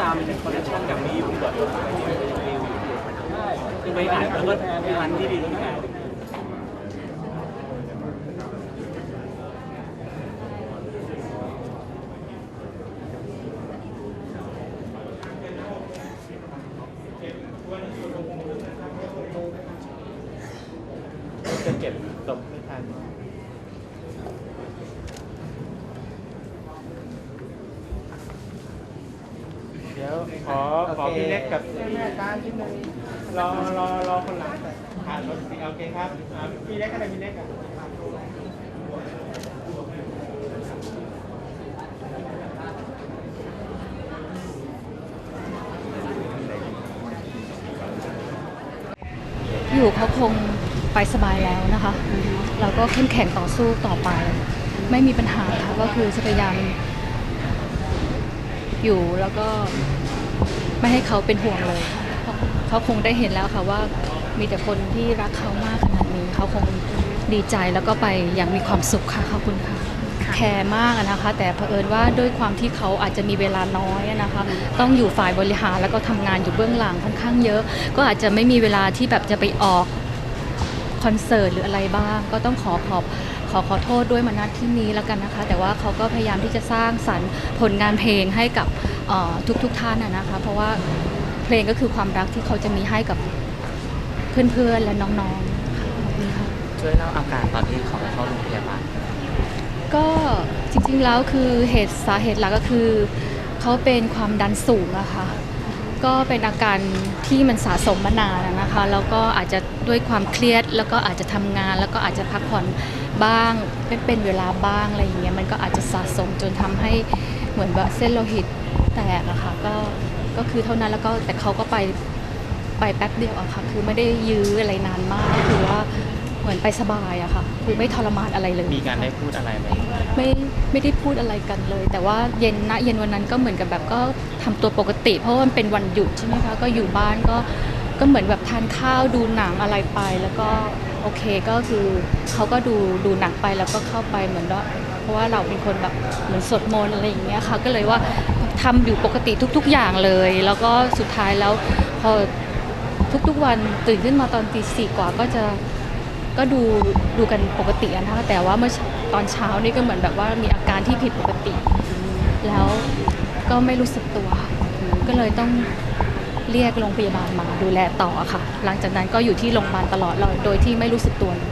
ตามคอลเลคชั่นแบบนี้อยู่ก่อนคือไปไหนแล้วก็มีร้านที่ดีแล้วก็จะเก็บตบไม่ทัน ขอขอพี่เล็กกับแม่ตาที่นึงรอรอรอคนหลังผ่านรถสิโอเคครับอ่าพี่เล็กอะไรพี่เล็กอะอยู่เขาคงไปสบายแล้วนะคะ เราก็เข้มแข็งต่อสู้ต่อไป ไม่มีปัญหาค่ะก็คือจะพยายามอยู่แล้วก็ ไม่ให้เขาเป็นห่วงเลยเพราะเขาคงได้เห็นแล้วค่ะว่ามีแต่คนที่รักเขามากขนาดนี้ เขาคงดีใจแล้วก็ไปอย่างมีความสุขค่ะขอบคุณค่ะแคร์มากอะนะคะ แต่เผอิญว่าด้วยความที่เขาอาจจะมีเวลาน้อยอะนะคะ ต้องอยู่ฝ่ายบริหารแล้วก็ทำงานอยู่เบื้องหลังค่อนข้างเยอะ ก็อาจจะไม่มีเวลาที่แบบจะไปออก คอนเสิร์ตหรืออะไรบ้าง ก็ต้องขอขอบขอขอโทษด้วยมาณที่นี้แล้วกันนะคะ แต่ว่าเขาก็พยายามที่จะสร้างสรรค์ผลงานเพลงให้กับทุกทุกๆท่านนะนะคะ เพราะว่าเพลงก็คือความรักที่เขาจะมีให้กับเพื่อนๆและน้องๆค่ะขอบคุณค่ะช่วยเล่าอาการตอนที่เขาเข้าโรงพยาบาลก็จริงๆแล้วคือเหตุสาเหตุหลักก็คือเขาเป็นความดันสูงอะค่ะ ก็เป็นอาการที่มันสะสมมานานนะคะแล้วก็อาจจะด้วยความเครียดแล้วก็อาจจะทำงาน แล้วก็อาจจะพักผ่อนบ้างเป็นเป็นเวลาบ้างอะไรอย่างเงี้ยมันก็อาจจะสะสมจนทำให้เหมือนแบบเส้นโลหิตแตกอะค่ะก็ก็คือเท่านั้นแล้วก็แต่เขาก็ไปไปแป๊บเดียวอะค่ะคือไม่ได้ยื้ออะไรนานมากคือว่า เหมือนไปสบายอะค่ะคือไม่ทรมานอะไรเลยมีการได้พูดอะไรไหมไม่ไม่ได้พูดอะไรกันเลย แต่ว่าเย็นนะเย็นวันนั้นก็เหมือนกับแบบก็ทำตัวปกติ เพราะว่ามันเป็นวันหยุดใช่ไหมคะก็อยู่บ้านก็ก็เหมือนแบบทานข้าวดูหนังอะไรไป แล้วก็โอเคก็คือเขาก็ดูดูหนังไปแล้วก็เข้าไปเหมือนว่าเพราะว่าเราเป็นคนแบบเหมือนสวดมนต์อะไรอย่างเงี้ยค่ะก็เลยว่าทำอยู่ปกติทุก ๆ อย่างเลย แล้วก็สุดท้ายแล้วพอทุกๆวันตื่นขึ้นมาตอนตีสี่กว่าก็จะ ก็ดูดูกันปกตินะคะแต่ว่าเมื่อตอนเช้านี่ก็เหมือนแบบว่ามีอาการที่ผิดปกติ แล้วก็ไม่รู้สึกตัว ก็เลยต้องเรียกโรงพยาบาลมาดูแลต่อค่ะ หลังจากนั้นก็อยู่ที่โรงพยาบาลตลอดเลยโดยที่ไม่รู้สึกตัวเลย